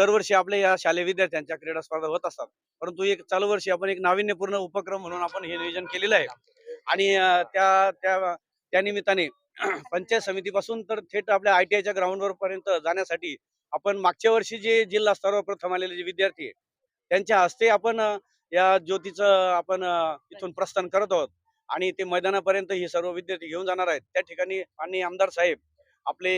दरवर्षी आपल्या या शालेय विद्यार्थ्यांच्या क्रीडा स्पर्धा होत असतात. परंतु एक चालू वर्षी आपण एक नाविन्यपूर्ण उपक्रम म्हणून आपण हे नियोजन केलेलं आहे. आणि त्या त्या निमित्ताने पंचायत समितीपासून तर थेट आपल्या आय टी आयच्या ग्राउंडवर पर्यंत जाण्यासाठी आपण मागच्या वर्षी जे जिल्हा स्तरावर प्रथम आलेले जे विद्यार्थी आहे त्यांच्या हस्ते आपण या ज्योतीचं आपण इथून प्रस्थान करत आहोत. आणि ते मैदानापर्यंत ही सर्व विद्यार्थी घेऊन जाणार आहेत. त्या ठिकाणी आणि आमदार साहेब आपले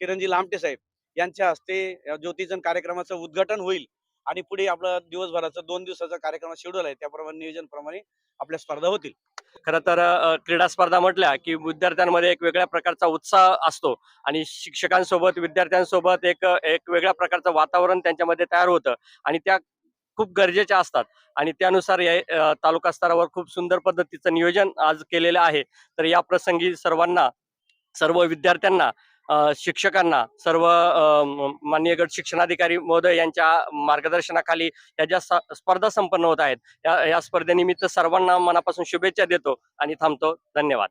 किरणजी लामटे साहेब यांच्या हस्ते ज्योतिजन कार्यक्रमाचं उद्घाटन होईल. आणि पुढे आपलं दिवसभराचं दोन दिवसाचा कार्यक्रम शेड्यूल आहे त्याप्रमाणे नियोजनप्रमाणे आपल्या स्पर्धा होतील. खरं तर क्रीडा स्पर्धा म्हटल्या की विद्यार्थ्यांमध्ये एक वेगळ्या प्रकारचा उत्साह असतो. आणि शिक्षकांसोबत विद्यार्थ्यांसोबत एक एक वेगळ्या प्रकारचं वातावरण त्यांच्यामध्ये तयार होतं. आणि त्या खूप गरजेच्या असतात. आणि त्यानुसार या तालुका स्तरावर खूप सुंदर पद्धतीचं नियोजन आज केलेलं आहे. तर या प्रसंगी सर्वांना सर्व विद्यार्थ्यांना शिक्षकांना सर्व अ, माननीय गट शिक्षणाधिकारी महोदय यांच्या मार्गदर्शनाखाली या ज्या स्पर्धा संपन्न होत आहेत या या स्पर्धेनिमित्त सर्वांना मनापासून शुभेच्छा देतो आणि थांबतो. धन्यवाद.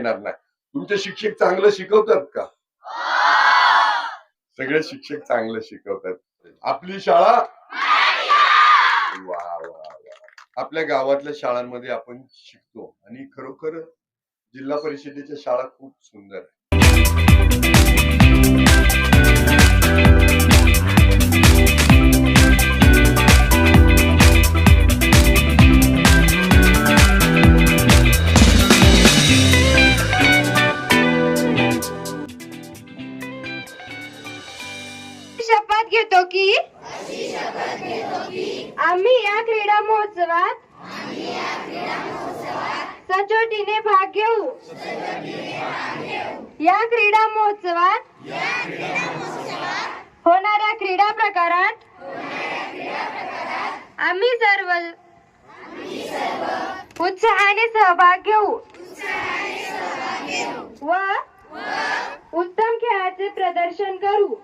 येणार नाही. तुमचे शिक्षक चांगलं शिकवतात का? सगळे शिक्षक चांगलं शिकवतात. आपली शाळा? वा वा वा. आपल्या गावातल्या शाळांमध्ये आपण शिकतो. आणि खरोखर जिल्हा परिषदेच्या शाळा खूप सुंदर आहे सचोटीने भाग घेऊ. या क्रीडा महोत्सवात होणाऱ्या क्रीडा प्रकारात आम्ही सर्व उत्साहाने सहभाग घेऊ. व उत्तम खेळाचे प्रदर्शन करू.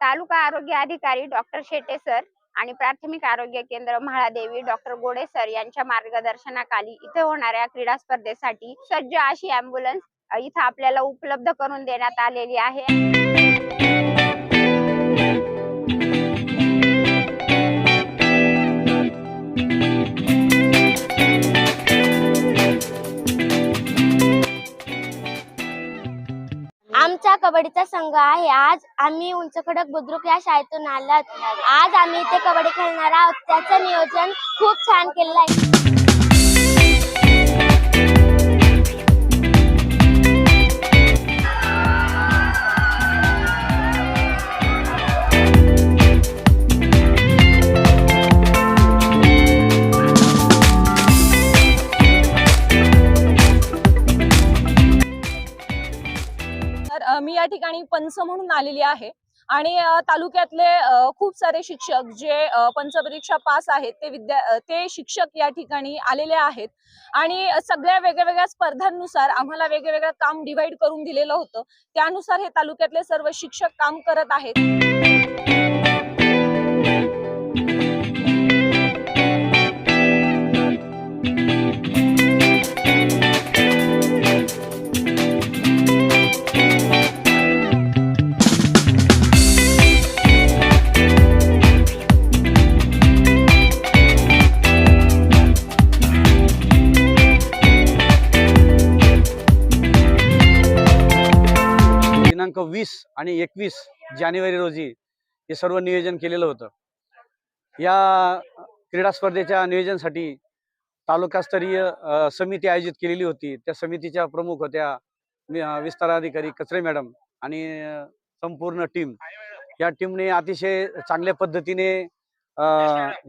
तालुका आरोग्य अधिकारी डॉक्टर शेटे सर आणि प्राथमिक आरोग्य केंद्र म्हाळादेवी डॉक्टर गोडे सर यांच्या मार्गदर्शनाखाली इथे होणाऱ्या क्रीडा स्पर्धेसाठी सज्ज अशी अँब्युलन्स इथं आपल्याला उपलब्ध करून देण्यात आलेली आहे. आहे. आज आम्ही उंच खडक बुद्रुक या शाळेतून आलात आज आम्ही इथे कबड्डी खेळणार आहोत. त्याचं नियोजन खूप छान केलेलं आहे. मी या ठिकाणी पंच म्हणून आलेली आहे. आणि तालुक्यातले खूप सारे शिक्षक जे पंचपरीक्षा पास आहेत ते विद्या ते शिक्षक या ठिकाणी आलेले आहेत. आणि सगळ्या वेगळ्या वेगळ्या स्पर्धांनुसार आम्हाला वेगवेगळं काम डिव्हाइड करून दिलेलं होतं. त्यानुसार हे तालुक्यातले सर्व शिक्षक काम करत आहेत. वीस आणि एकवीस जानेवारी रोजी हे सर्व नियोजन केलेलं होतं. या क्रीडा स्पर्धेच्या नियोजनासाठी तालुकास्तरीय समिती आयोजित केलेली होती. त्या समितीच्या प्रमुख होत्या विस्ताराधिकारी कचरे मॅडम आणि संपूर्ण टीम. या टीमने अतिशय चांगल्या पद्धतीने अ,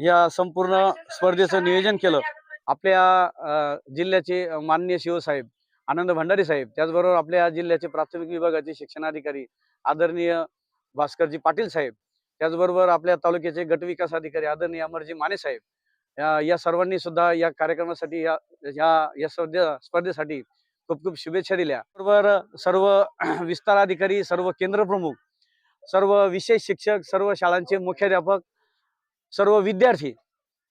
या संपूर्ण स्पर्धेचं नियोजन केलं. आपल्या अ, जिल्ह्याचे माननीय शिवसाहेब आनंद भंडारी साहेब. त्याचबरोबर आपल्या जिल्ह्याचे प्राथमिक विभागाचे शिक्षणाधिकारी आदरणीय भास्करजी पाटील साहेब. त्याचबरोबर आपल्या तालुक्याचे गट विकास अधिकारी आदरणीय अमरजी माने साहेब. या सर्वांनी सुद्धा या कार्यक्रमासाठी या या स्पर्धे स्पर्धेसाठी खूप खूप शुभेच्छा दिल्या. बरोबर सर्व विस्ताराधिकारी सर्व केंद्र प्रमुख सर्व विशेष शिक्षक सर्व शाळांचे मुख्याध्यापक सर्व विद्यार्थी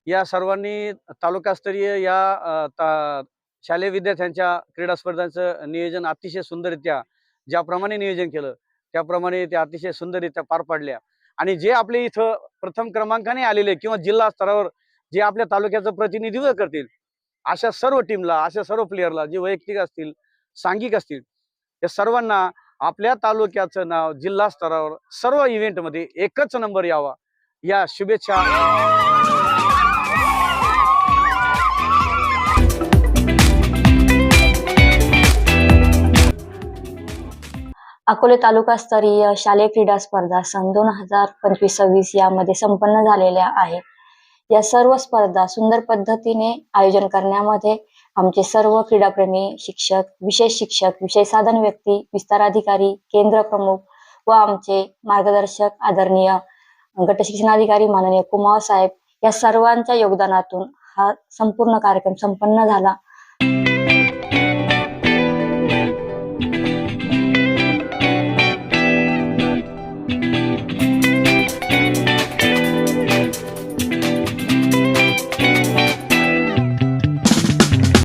या सर्वांनी तालुकास्तरीय या ता- शालेय विद्यार्थ्यांच्या क्रीडा स्पर्धांचं नियोजन अतिशय सुंदररित्या ज्याप्रमाणे नियोजन केलं त्याप्रमाणे ते अतिशय सुंदररित्या पार पाडल्या. आणि जे आपले इथं प्रथम क्रमांकाने आलेले किंवा जिल्हा स्तरावर जे आपल्या तालुक्याचं प्रतिनिधित्व करतील अशा सर्व टीमला अशा सर्व प्लेयरला जे वैयक्तिक असतील सांघिक असतील या सर्वांना आपल्या तालुक्याचं नाव जिल्हा स्तरावर सर्व इव्हेंटमध्ये एकच नंबर यावा या शुभेच्छा. अकोले तालुकास्तरीय शालेय क्रीडा स्पर्धा सन दोन हजार पंचवीस सव्वीस यामध्ये संपन्न झालेल्या आहेत. या सर्व स्पर्धा सुंदर पद्धतीने आयोजन करण्यामध्ये आमचे सर्व क्रीडाप्रेमी शिक्षक विशेष शिक्षक विषय साधन व्यक्ती विस्ताराधिकारी केंद्र प्रमुख व आमचे मार्गदर्शक आदरणीय गट शिक्षणाधिकारी माननीय कुमार साहेब या सर्वांच्या योगदानातून हा संपूर्ण कार्यक्रम संपन्न झाला.